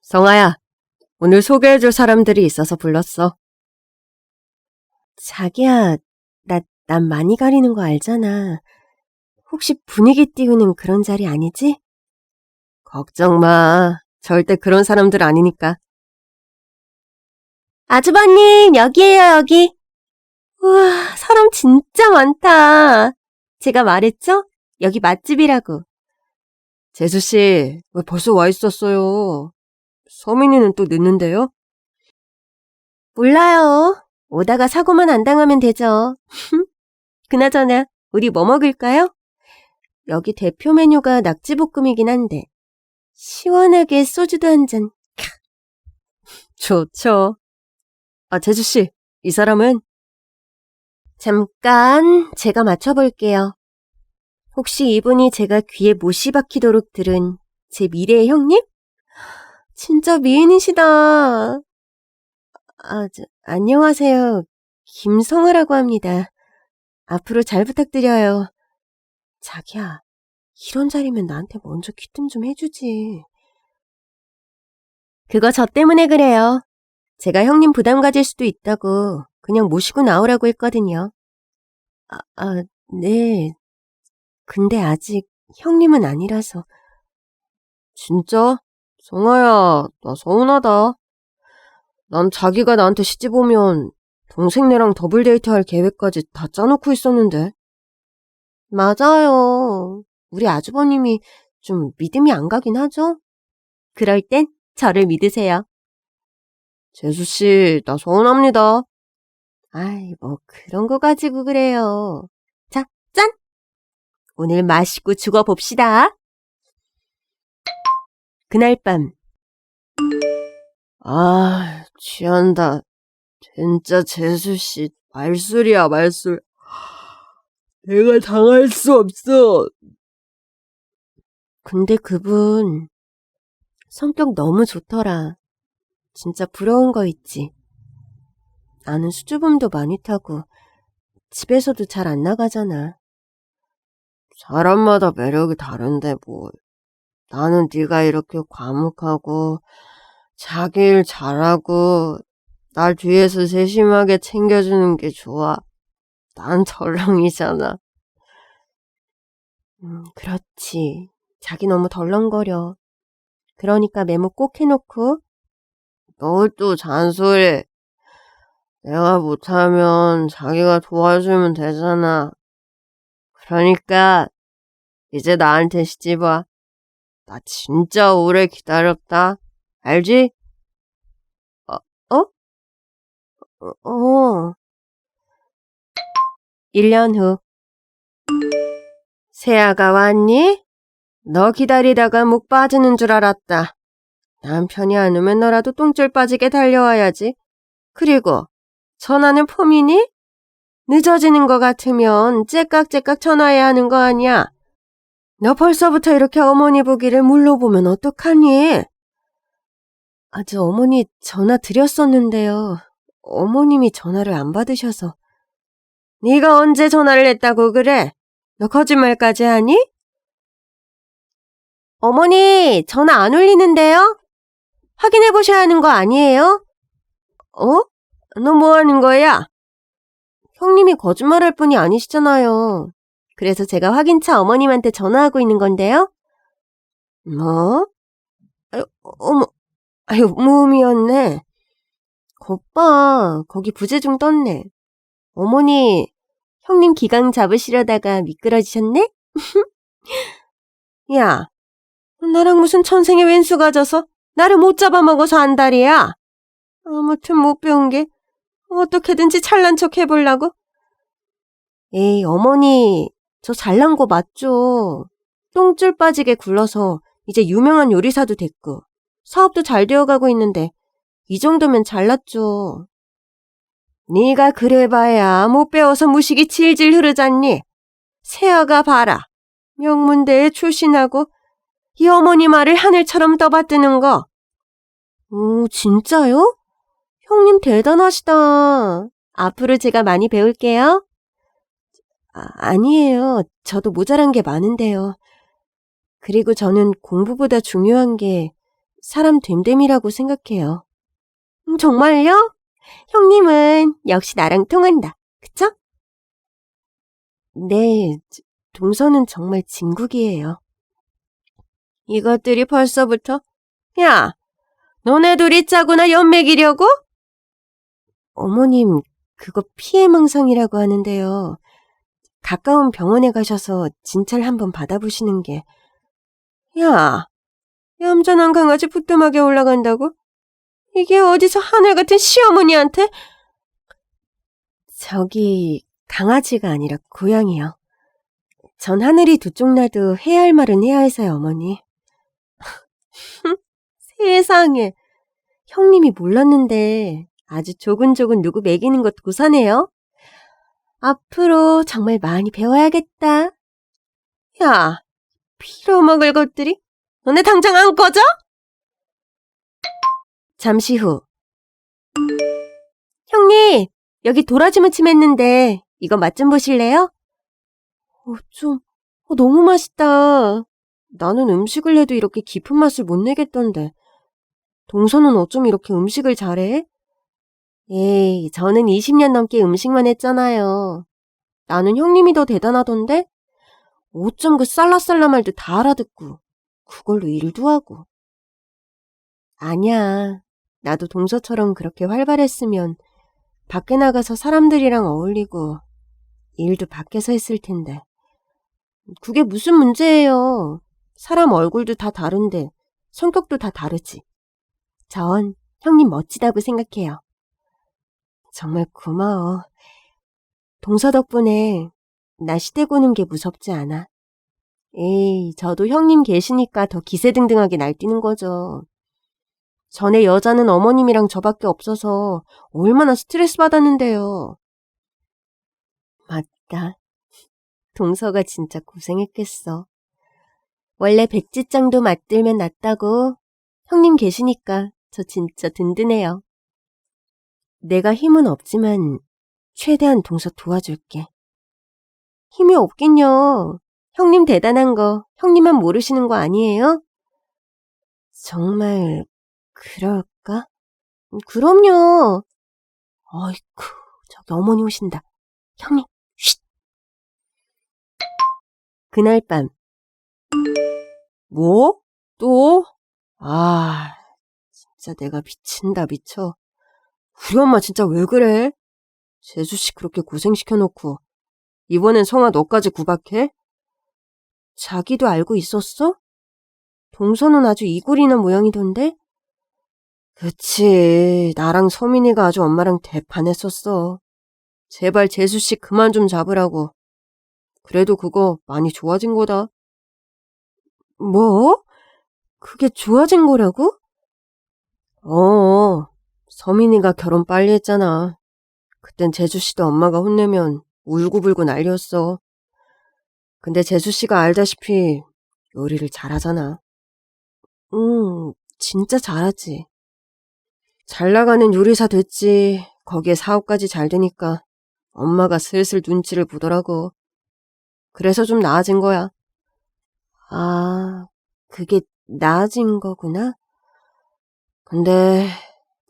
성아야, 오늘 소개해줄 사람들이 있어서 불렀어. 자기야, 나, 난 많이 가리는 거 알잖아. 혹시 분위기 띄우는 그런 자리 아니지? 걱정 마. 절대 그런 사람들 아니니까. 아주버님, 여기에요, 여기. 우와, 사람 진짜 많다. 제가 말했죠? 여기 맛집이라고. 재수씨, 왜 벌써 와 있었어요? 서민이는 또 늦는데요? 몰라요. 오다가 사고만 안 당하면 되죠. 그나저나, 우리 뭐 먹을까요? 여기 대표 메뉴가 낙지볶음이긴 한데, 시원하게 소주도 한 잔. 좋죠. 아, 재수씨, 이 사람은? 잠깐, 제가 맞춰볼게요. 혹시 이분이 제가 귀에 못이 박히도록 들은 제 미래의 형님? 진짜 미인이시다. 아, 저, 안녕하세요. 김성아라고 합니다. 앞으로 잘 부탁드려요. 자기야, 이런 자리면 나한테 먼저 귀뜸 좀 해주지. 그거 저 때문에 그래요. 제가 형님 부담 가질 수도 있다고 그냥 모시고 나오라고 했거든요. 아, 아, 네. 근데 아직 형님은 아니라서. 진짜? 성아야, 나 서운하다. 난 자기가 나한테 시집 오면 동생네랑 더블 데이트할 계획까지 다 짜놓고 있었는데. 맞아요. 우리 아주버님이 좀 믿음이 안 가긴 하죠? 그럴 땐 저를 믿으세요. 재수씨, 나 서운합니다. 아이, 뭐 그런 거 가지고 그래요. 자, 짠! 오늘 맛있고 죽어봅시다. 그날 밤. 아, 취한다. 진짜 재수씨, 말술이야, 말술. 내가 당할 수 없어. 근데 그분, 성격 너무 좋더라. 진짜 부러운 거 있지. 나는 수줍음도 많이 타고, 집에서도 잘 안 나가잖아. 사람마다 매력이 다른데 뭘. 나는 네가 이렇게 과묵하고, 자기 일 잘하고, 날 뒤에서 세심하게 챙겨주는 게 좋아. 난 덜렁이잖아. 음, 그렇지. 자기 너무 덜렁거려. 그러니까 메모 꼭 해놓고. 너 또 잔소리. 내가 못하면 자기가 도와주면 되잖아. 그러니까 이제 나한테 시집 와. 나 진짜 오래 기다렸다. 알지? 어? 어? 어. 어. 1년 후. 세아가 왔니? 너 기다리다가 목 빠지는 줄 알았다. 남편이 안 오면 너라도 똥줄 빠지게 달려와야지. 그리고 전화는 폼이니? 늦어지는 것 같으면 째깍째깍 전화해야 하는 거 아니야? 너 벌써부터 이렇게 어머니 보기를 물러보면 어떡하니? 아주 어머니 전화 드렸었는데요. 어머님이 전화를 안 받으셔서. 네가 언제 전화를 했다고 그래? 너 거짓말까지 하니? 어머니, 전화 안 울리는데요? 확인해 보셔야 하는 거 아니에요? 어? 너 뭐 하는 거야? 형님이 거짓말할 뿐이 아니시잖아요. 그래서 제가 확인차 어머님한테 전화하고 있는 건데요. 뭐? 아유, 어머, 아유, 무음이었네. 겉봐, 거기 부재중 떴네. 어머니, 형님 기강 잡으시려다가 미끄러지셨네? 야, 나랑 무슨 천생의 왼수 가 져서 나를 못 잡아먹어서 안달이야. 아무튼 못 배운 게 어떻게든지 잘난 척 해보려고. 에이, 어머니, 저 잘난 거 맞죠? 똥줄 빠지게 굴러서 이제 유명한 요리사도 됐고 사업도 잘 되어가고 있는데 이 정도면 잘났죠. 네가 그래봐야 못 배워서 무식이 질질 흐르잖니. 세아가 봐라. 명문대에 출신하고 이 어머니 말을 하늘처럼 떠받드는 거. 오, 진짜요? 형님 대단하시다. 앞으로 제가 많이 배울게요. 아, 아니에요. 저도 모자란 게 많은데요. 그리고 저는 공부보다 중요한 게 사람 됨됨이라고 생각해요. 음, 정말요? 형님은 역시 나랑 통한다. 그쵸? 네, 동서는 정말 진국이에요. 이것들이 벌써부터? 야, 너네 둘이 짜구나 연맥이려고? 어머님, 그거 피해망상이라고 하는데요. 가까운 병원에 가셔서 진찰 한번 받아보시는 게. 야, 얌전한 강아지 부뚜막에 올라간다고? 이게 어디서 하늘 같은 시어머니한테? 저기, 강아지가 아니라 고양이요. 전 하늘이 두 쪽 나도 해야 할 말은 해야 해서요, 어머니. 세상에. 형님이 몰랐는데 아주 조근조근 누구 먹이는 것 고사네요. 앞으로 정말 많이 배워야겠다. 야, 필요먹을 것들이? 너네 당장 안 꺼져? 잠시 후. 형님, 여기 도라지 무침 했는데 이거 맛 좀 보실래요? 어, 좀, 어, 너무 맛있다. 나는 음식을 해도 이렇게 깊은 맛을 못 내겠던데. 동서는 어쩜 이렇게 음식을 잘해? 에이, 저는 20년 넘게 음식만 했잖아요. 나는 형님이 더 대단하던데? 어쩜 그 쌀라쌀라 말도 다 알아듣고, 그걸로 일도 하고. 아니야. 나도 동서처럼 그렇게 활발했으면 밖에 나가서 사람들이랑 어울리고 일도 밖에서 했을 텐데. 그게 무슨 문제예요. 사람 얼굴도 다 다른데 성격도 다 다르지. 전 형님 멋지다고 생각해요. 정말 고마워. 동서 덕분에 나 시대 고는 게 무섭지 않아. 에이, 저도 형님 계시니까 더 기세등등하게 날뛰는 거죠. 전에 여자는 어머님이랑 저밖에 없어서 얼마나 스트레스 받았는데요. 맞다. 동서가 진짜 고생했겠어. 원래 백지장도 맞들면 낫다고 형님 계시니까 저 진짜 든든해요. 내가 힘은 없지만 최대한 동서 도와줄게. 힘이 없긴요. 형님 대단한 거 형님만 모르시는 거 아니에요? 정말 그럴까? 그럼요. 어이쿠, 저기 어머니 오신다. 형님, 쉿. 그날 밤. 뭐? 또? 아, 진짜 내가 미친다, 미쳐. 우리 엄마 진짜 왜 그래? 재수씨 그렇게 고생시켜놓고, 이번엔 성아 너까지 구박해? 자기도 알고 있었어? 동서는 아주 이골이나 모양이던데? 그치, 나랑 서민이가 아주 엄마랑 대판했었어. 제발 재수씨 그만 좀 잡으라고. 그래도 그거 많이 좋아진 거다. 뭐? 그게 좋아진 거라고? 어, 서민이가 결혼 빨리 했잖아. 그땐 재수씨도 엄마가 혼내면 울고불고 난리였어. 근데 재수씨가 알다시피 요리를 잘하잖아. 응, 진짜 잘하지. 잘 나가는 요리사 됐지. 거기에 사업까지 잘 되니까 엄마가 슬슬 눈치를 보더라고. 그래서 좀 나아진 거야. 아, 그게 나아진 거구나? 근데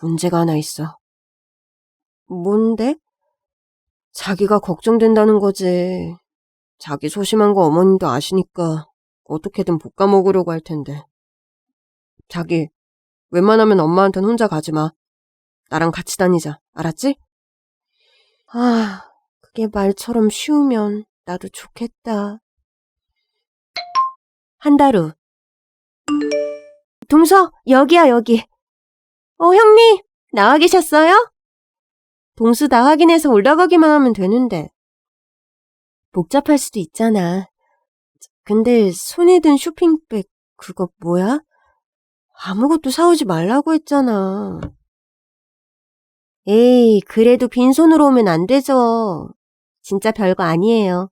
문제가 하나 있어. 뭔데? 자기가 걱정된다는 거지. 자기 소심한 거 어머님도 아시니까 어떻게든 볶아 먹으려고 할 텐데. 자기, 웬만하면 엄마한텐 혼자 가지 마. 나랑 같이 다니자. 알았지? 아, 그게 말처럼 쉬우면 나도 좋겠다. 한 달 후. 동서, 여기야, 여기. 어, 형님, 나와 계셨어요? 동수 다 확인해서 올라가기만 하면 되는데. 복잡할 수도 있잖아. 근데 손에 든 쇼핑백, 그거 뭐야? 아무것도 사오지 말라고 했잖아. 에이, 그래도 빈손으로 오면 안 되죠. 진짜 별거 아니에요.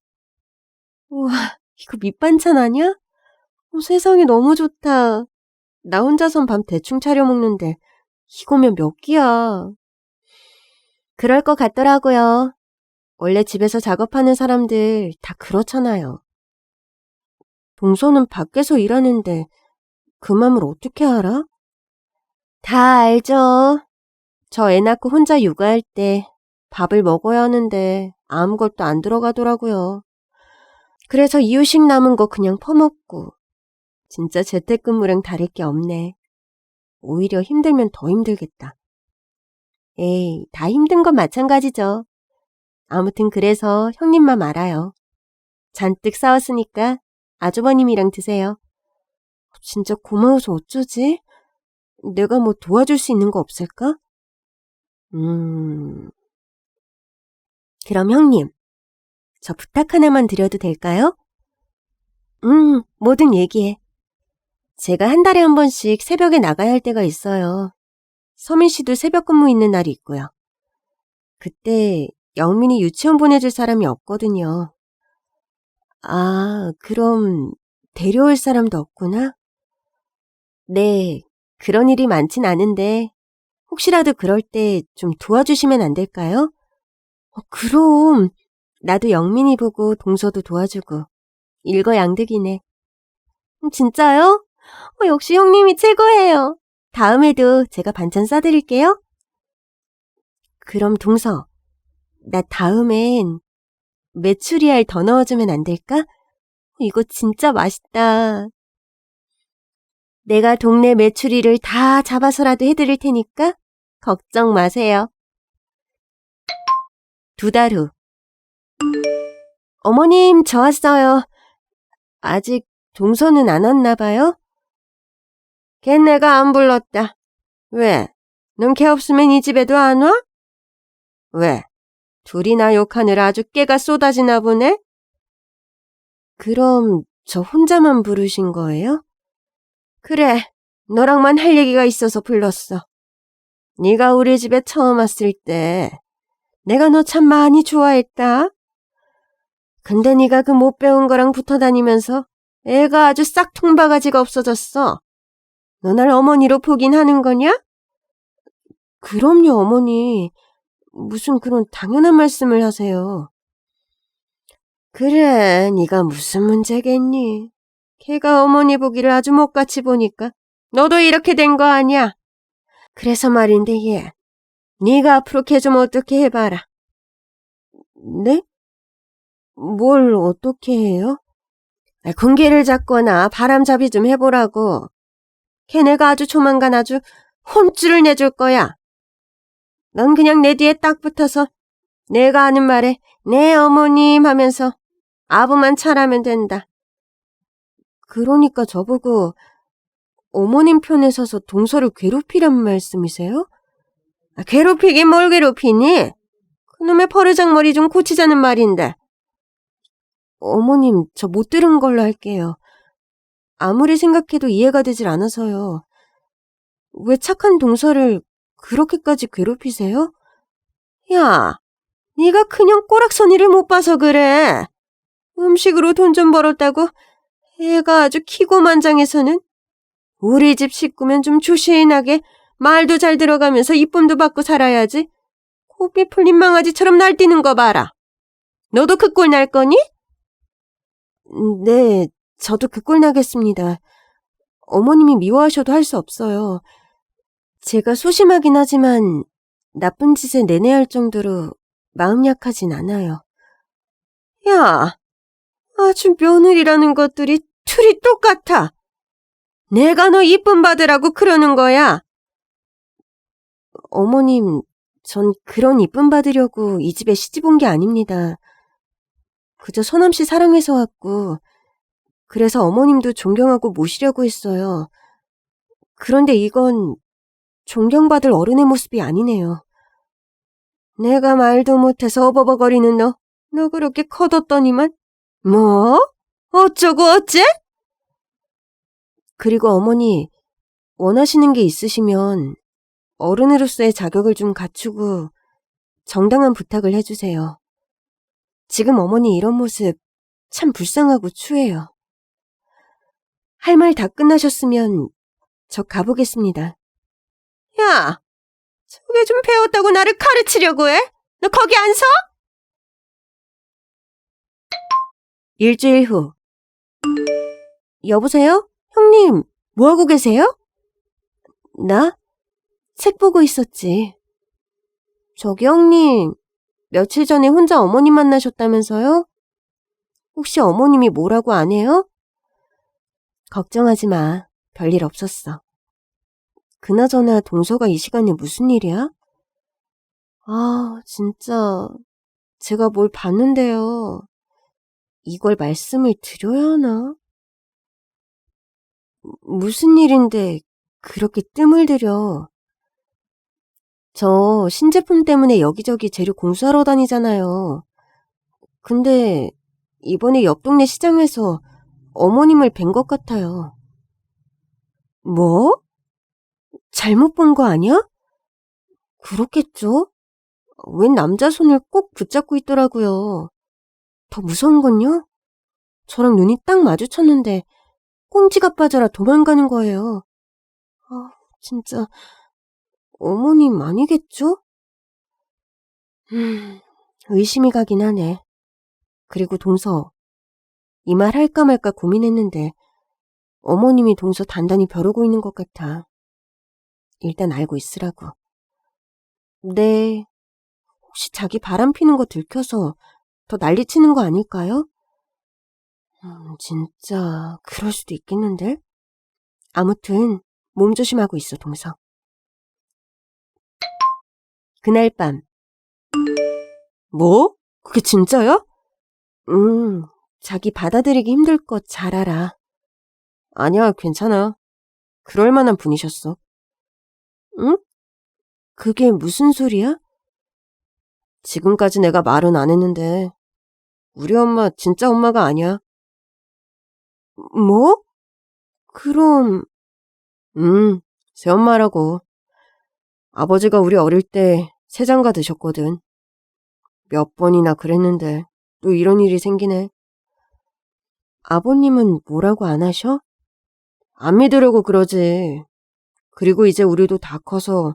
우와, 이거 밑반찬 아니야? 어, 세상에 너무 좋다. 나 혼자선 밤 대충 차려 먹는데 이거면 몇 끼야. 그럴 것 같더라고요. 원래 집에서 작업하는 사람들 다 그렇잖아요. 동서는 밖에서 일하는데 그 맘을 어떻게 알아? 다 알죠. 저 애 낳고 혼자 육아할 때 밥을 먹어야 하는데 아무것도 안 들어가더라고요. 그래서 이유식 남은 거 그냥 퍼먹고. 진짜 재택근무랑 다를 게 없네. 오히려 힘들면 더 힘들겠다. 에이, 다 힘든 건 마찬가지죠. 아무튼 그래서 형님만 알아요. 잔뜩 싸웠으니까 아주버님이랑 드세요. 진짜 고마워서 어쩌지? 내가 뭐 도와줄 수 있는 거 없을까? 음. 그럼 형님, 저 부탁 하나만 드려도 될까요? 음, 뭐든 얘기해. 제가 한 달에 한 번씩 새벽에 나가야 할 때가 있어요. 서민 씨도 새벽 근무 있는 날이 있고요. 그때 영민이 유치원 보내줄 사람이 없거든요. 아, 그럼 데려올 사람도 없구나? 네, 그런 일이 많진 않은데 혹시라도 그럴 때 좀 도와주시면 안 될까요? 어, 그럼 나도 영민이 보고 동서도 도와주고 일거양득이네. 음, 진짜요? 어, 역시 형님이 최고예요. 다음에도 제가 반찬 싸드릴게요. 그럼 동서, 나 다음엔 메추리알 더 넣어주면 안 될까? 이거 진짜 맛있다. 내가 동네 메추리를 다 잡아서라도 해드릴 테니까 걱정 마세요. 두 달 후. 어머님, 저 왔어요. 아직 동서는 안 왔나 봐요? 걔네가 안 불렀다. 왜? 넌 걔 없으면 이 집에도 안 와? 왜? 둘이나 욕하느라 아주 깨가 쏟아지나 보네? 그럼 저 혼자만 부르신 거예요? 그래, 너랑만 할 얘기가 있어서 불렀어. 네가 우리 집에 처음 왔을 때 내가 너 참 많이 좋아했다. 근데 네가 그 못 배운 거랑 붙어 다니면서 애가 아주 싹통바가지가 없어졌어. 너 날 어머니로 보긴 하는 거냐? 그럼요, 어머니. 무슨 그런 당연한 말씀을 하세요. 그래, 네가 무슨 문제겠니? 걔가 어머니 보기를 아주 못같이 보니까 너도 이렇게 된 거 아니야? 그래서 말인데 얘, 네가 앞으로 걔 좀 어떻게 해봐라. 네? 뭘 어떻게 해요? 아, 군기를 잡거나 바람잡이 좀 해보라고. 걔네가 아주 조만간 아주 혼쭐을 내줄 거야. 넌 그냥 내 뒤에 딱 붙어서 내가 하는 말에 네 어머님 하면서 아부만 잘하면 된다. 그러니까 저보고 어머님 편에 서서 동서를 괴롭히란 말씀이세요? 아, 괴롭히긴 뭘 괴롭히니? 그놈의 버르장머리 좀 고치자는 말인데. 어머님, 저 못 들은 걸로 할게요. 아무리 생각해도 이해가 되질 않아서요. 왜 착한 동서를 그렇게까지 괴롭히세요? 야, 네가 그냥 꼬락서니를 못 봐서 그래. 음식으로 돈 좀 벌었다고 애가 아주 키고만장해서는 우리 집 식구면 좀 조신하게 말도 잘 들어가면서 이쁨도 받고 살아야지. 고삐 풀린 망아지처럼 날뛰는 거 봐라. 너도 그 꼴 날 거니? 네, 저도 그 꼴 나겠습니다. 어머님이 미워하셔도 할 수 없어요. 제가 소심하긴 하지만 나쁜 짓에 내내할 정도로 마음 약하진 않아요. 야, 아주 며느리라는 것들이 틀이 똑같아. 내가 너 이쁨 받으라고 그러는 거야. 어머님, 전 그런 이쁨 받으려고 이 집에 시집 온 게 아닙니다. 그저 서남씨 사랑해서 왔고, 그래서 어머님도 존경하고 모시려고 했어요. 그런데 이건 존경받을 어른의 모습이 아니네요. 내가 말도 못해서 어버버거리는 너, 너 그렇게 커뒀더니만 뭐? 어쩌고 어째? 그리고 어머니, 원하시는 게 있으시면 어른으로서의 자격을 좀 갖추고 정당한 부탁을 해주세요. 지금 어머니 이런 모습 참 불쌍하고 추해요. 할 말 다 끝나셨으면 저 가보겠습니다. 야, 저게 좀 배웠다고 나를 가르치려고 해? 너 거기 안 서? 일주일 후. 여보세요? 형님, 뭐하고 계세요? 나? 책 보고 있었지. 저기 형님, 며칠 전에 혼자 어머님 만나셨다면서요? 혹시 어머님이 뭐라고 안 해요? 걱정하지 마. 별일 없었어. 그나저나 동서가 이 시간에 무슨 일이야? 아, 진짜 제가 뭘 봤는데요. 이걸 말씀을 드려야 하나? 무슨 일인데 그렇게 뜸을 들여? 저 신제품 때문에 여기저기 재료 공수하러 다니잖아요. 근데 이번에 옆 동네 시장에서 어머님을 뵌 것 같아요. 뭐? 잘못 본 거 아니야? 그렇겠죠? 웬 남자 손을 꼭 붙잡고 있더라고요. 더 무서운 건요? 저랑 눈이 딱 마주쳤는데 꽁지가 빠져라 도망가는 거예요. 아, 진짜 어머님 아니겠죠? 음, 의심이 가긴 하네. 그리고 동서, 이 말 할까 말까 고민했는데 어머님이 동서 단단히 벼르고 있는 것 같아. 일단 알고 있으라고. 네, 혹시 자기 바람 피는 거 들켜서 더 난리치는 거 아닐까요? 음, 진짜 그럴 수도 있겠는데? 아무튼 몸 조심하고 있어, 동서. 그날 밤. 뭐? 그게 진짜야? 음, 자기 받아들이기 힘들 것 잘 알아. 아니야, 괜찮아. 그럴 만한 분이셨어. 응? 그게 무슨 소리야? 지금까지 내가 말은 안 했는데, 우리 엄마 진짜 엄마가 아니야. 뭐? 그럼, 음, 새엄마라고. 아버지가 우리 어릴 때 세장가 드셨거든. 몇 번이나 그랬는데 또 이런 일이 생기네. 아버님은 뭐라고 안 하셔? 안 믿으려고 그러지. 그리고 이제 우리도 다 커서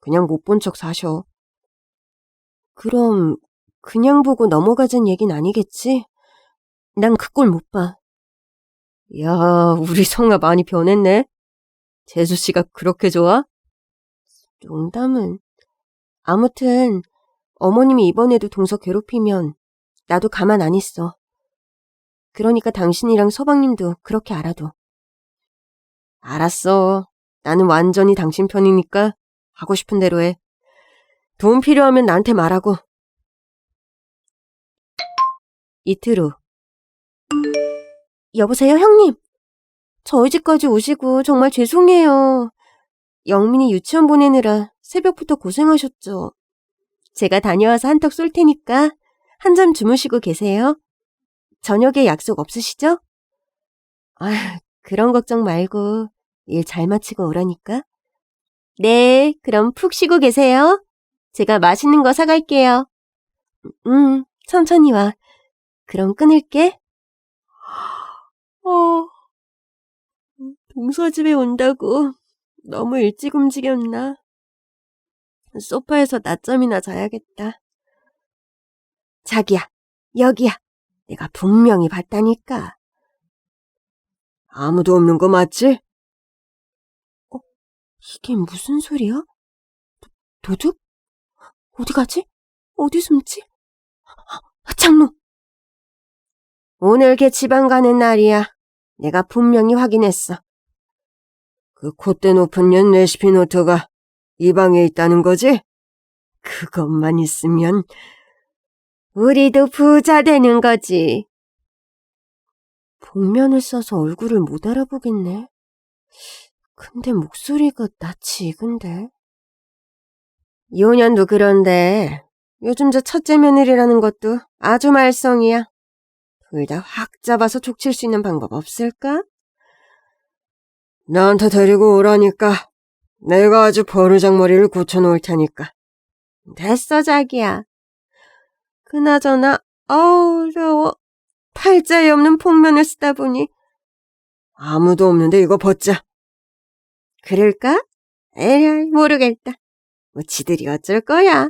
그냥 못 본 척 사셔. 그럼 그냥 보고 넘어가자는 얘긴 아니겠지? 난 그 꼴 못 봐. 야, 우리 성아 많이 변했네. 재수 씨가 그렇게 좋아? 농담은. 아무튼 어머님이 이번에도 동서 괴롭히면 나도 가만 안 있어. 그러니까 당신이랑 서방님도 그렇게 알아도. 알았어. 나는 완전히 당신 편이니까 하고 싶은 대로 해. 돈 필요하면 나한테 말하고. 이틀 후. 여보세요, 형님. 저희 집까지 오시고 정말 죄송해요. 영민이 유치원 보내느라 새벽부터 고생하셨죠. 제가 다녀와서 한턱 쏠 테니까 한잠 주무시고 계세요. 저녁에 약속 없으시죠? 아, 그런 걱정 말고 일 잘 마치고 오라니까. 네, 그럼 푹 쉬고 계세요. 제가 맛있는 거 사갈게요. 음, 천천히 와. 그럼 끊을게. 어, 동서 집에 온다고 너무 일찍 움직였나? 소파에서 낮잠이나 자야겠다. 자기야, 여기야. 내가 분명히 봤다니까. 아무도 없는 거 맞지? 어, 이게 무슨 소리야? 도, 도둑? 어디 가지? 어디 숨지? 장로! 오늘 걔 지방 가는 날이야. 내가 분명히 확인했어. 그 콧대 높은 년 레시피 노트가 이 방에 있다는 거지? 그것만 있으면 우리도 부자 되는 거지. 복면을 써서 얼굴을 못 알아보겠네. 근데 목소리가 낯이 익은데. 요년도 그런데 요즘 저 첫째 며느리라는 것도 아주 말썽이야. 둘 다 확 잡아서 족칠 수 있는 방법 없을까? 나한테 데리고 오라니까. 내가 아주 버르장머리를 고쳐놓을 테니까. 됐어, 자기야. 그나저나, 어우러워. 팔자에 없는 복면을 쓰다 보니. 아무도 없는데 이거 벗자. 그럴까? 에이, 모르겠다. 뭐 지들이 어쩔 거야.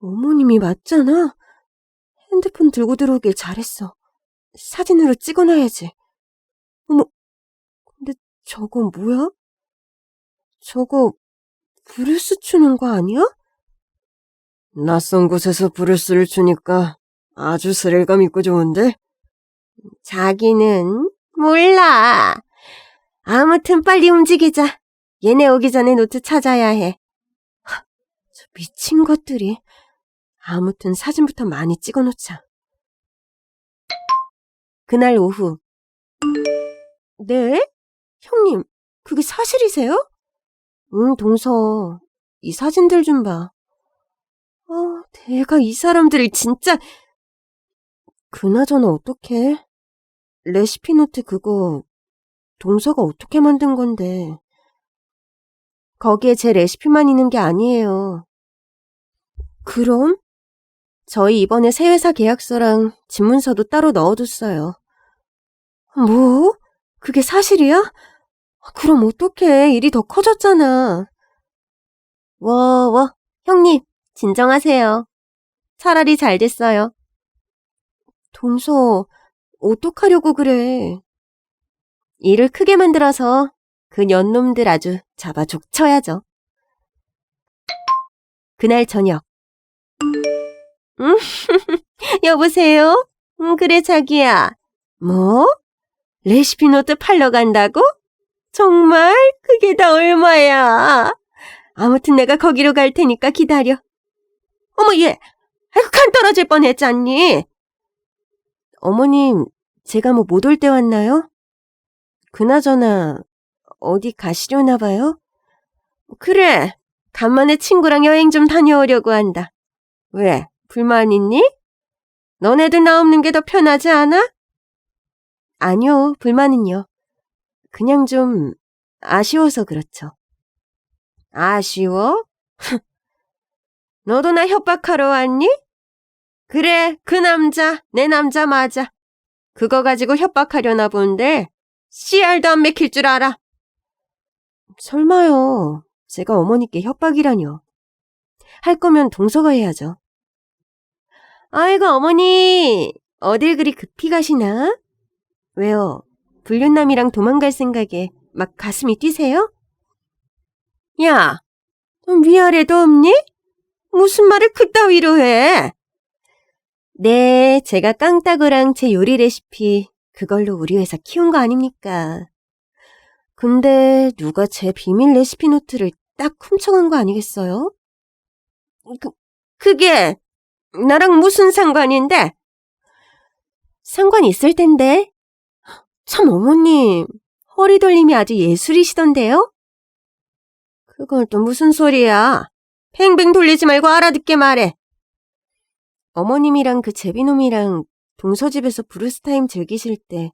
어머님이 맞잖아. 핸드폰 들고 들어오길 잘했어. 사진으로 찍어놔야지. 어머, 근데 저거 뭐야? 저거 브루스 추는 거 아니야? 낯선 곳에서 브루스를 추니까 아주 스릴감 있고 좋은데? 자기는 몰라. 아무튼 빨리 움직이자. 얘네 오기 전에 노트 찾아야 해. 하, 저 미친 것들이. 아무튼 사진부터 많이 찍어놓자. 그날 오후. 네? 형님, 그게 사실이세요? 응, 동서. 이 사진들 좀 봐. 어, 내가 이 사람들을 진짜... 그나저나 어떡해? 레시피 노트 그거 동서가 어떻게 만든 건데. 거기에 제 레시피만 있는 게 아니에요. 그럼? 저희 이번에 새 회사 계약서랑 집문서도 따로 넣어뒀어요. 뭐? 그게 사실이야? 그럼 어떡해. 일이 더 커졌잖아. 워, 워, 형님, 진정하세요. 차라리 잘 됐어요. 동서, 어떡하려고 그래. 일을 크게 만들어서 그 년놈들 아주 잡아 족쳐야죠. 그날 저녁. 음, 여보세요? 음, 그래, 자기야. 뭐? 레시피 노트 팔러 간다고? 정말? 그게 다 얼마야? 아무튼 내가 거기로 갈 테니까 기다려. 어머, 얘! 아이고, 간 떨어질 뻔 했잖니? 어머님, 제가 뭐 못 올 때 왔나요? 그나저나, 어디 가시려나 봐요? 그래, 간만에 친구랑 여행 좀 다녀오려고 한다. 왜, 불만 있니? 너네들 나 없는 게 더 편하지 않아? 아니요, 불만은요. 그냥 좀 아쉬워서 그렇죠. 아쉬워? 너도 나 협박하러 왔니? 그래, 그 남자, 내 남자 맞아. 그거 가지고 협박하려나 본데, 씨알도 안 맥힐 줄 알아. 설마요. 제가 어머니께 협박이라뇨. 할 거면 동서가 해야죠. 아이고, 어머니, 어딜 그리 급히 가시나? 왜요? 불륜남이랑 도망갈 생각에 막 가슴이 뛰세요? 야, 넌 위아래도 없니? 무슨 말을 그따위로 해? 네, 제가 깡따구랑 제 요리 레시피 그걸로 우리 회사 키운 거 아닙니까? 근데 누가 제 비밀 레시피 노트를 딱 훔쳐간 거 아니겠어요? 그, 그게 나랑 무슨 상관인데? 상관 있을 텐데. 참 어머님, 허리 돌림이 아주 예술이시던데요? 그건 또 무슨 소리야? 뱅뱅 돌리지 말고 알아듣게 말해. 어머님이랑 그 제비놈이랑 동서집에서 브루스타임 즐기실 때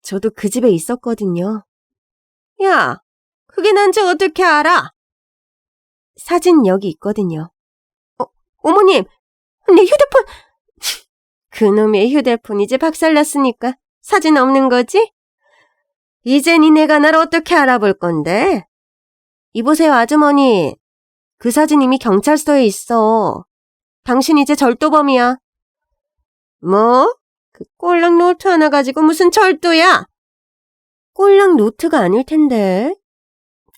저도 그 집에 있었거든요. 야, 그게 난지 어떻게 알아? 사진 여기 있거든요. 어, 어머님, 내 휴대폰! 그놈의 휴대폰 이제 박살났으니까 사진 없는 거지? 이제 니네가 날 어떻게 알아볼 건데? 이보세요, 아주머니. 그 사진 이미 경찰서에 있어. 당신 이제 절도범이야. 뭐? 그 꼴랑 노트 하나 가지고 무슨 절도야? 꼴랑 노트가 아닐 텐데.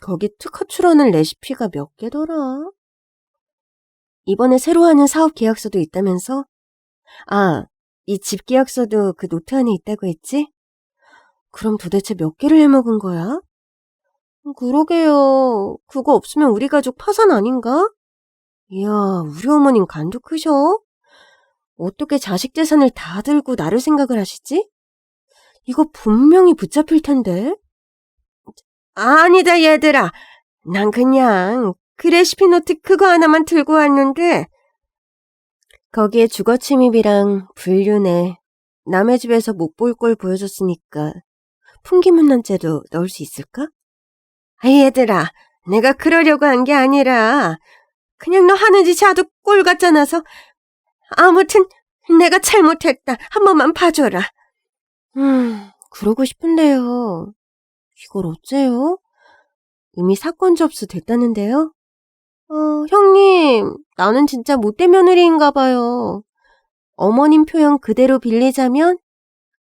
거기 특허출하는 레시피가 몇 개더라? 이번에 새로 하는 사업 계약서도 있다면서? 아, 이 집 계약서도 그 노트 안에 있다고 했지? 그럼 도대체 몇 개를 해먹은 거야? 그러게요. 그거 없으면 우리 가족 파산 아닌가? 이야, 우리 어머님 간도 크셔? 어떻게 자식 재산을 다 들고 나를 생각을 하시지? 이거 분명히 붙잡힐 텐데. 아니다, 얘들아. 난 그냥 그 레시피 노트 그거 하나만 들고 왔는데 거기에 주거 침입이랑 불륜에 남의 집에서 못 볼 걸 보여줬으니까 풍기문란죄도 넣을 수 있을까? 아, 얘들아, 내가 그러려고 한 게 아니라 그냥 너 하는 짓이 아주 꼴 같잖아서 아무튼 내가 잘못했다. 한 번만 봐줘라. 음, 그러고 싶은데요. 이걸 어째요? 이미 사건 접수 됐다는데요? 어, 형님, 나는 진짜 못된 며느리인가 봐요. 어머님 표현 그대로 빌리자면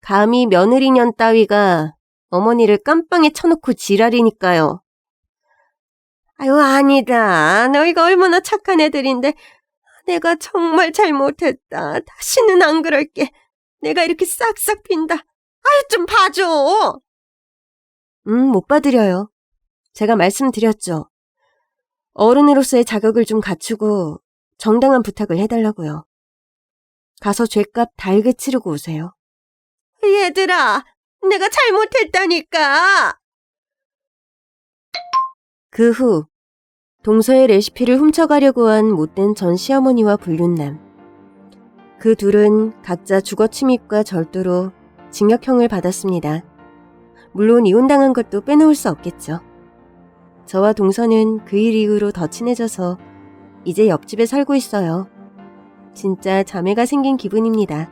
감히 며느리년 따위가 어머니를 깜빵에 쳐놓고 지랄이니까요. 아유, 아니다. 너희가 얼마나 착한 애들인데. 내가 정말 잘못했다. 다시는 안 그럴게. 내가 이렇게 싹싹 빈다. 아유, 좀 봐줘. 음, 못 봐드려요. 제가 말씀드렸죠. 어른으로서의 자격을 좀 갖추고 정당한 부탁을 해달라고요. 가서 죄값 달게 치르고 오세요. 얘들아, 내가 잘못했다니까. 그 후 동서의 레시피를 훔쳐가려고 한 못된 전 시어머니와 불륜남. 그 둘은 각자 주거 침입과 절도로 징역형을 받았습니다. 물론 이혼당한 것도 빼놓을 수 없겠죠. 저와 동서는 그 일 이후로 더 친해져서 이제 옆집에 살고 있어요. 진짜 자매가 생긴 기분입니다.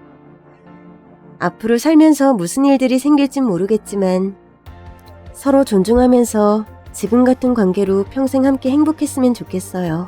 앞으로 살면서 무슨 일들이 생길진 모르겠지만 서로 존중하면서 지금 같은 관계로 평생 함께 행복했으면 좋겠어요.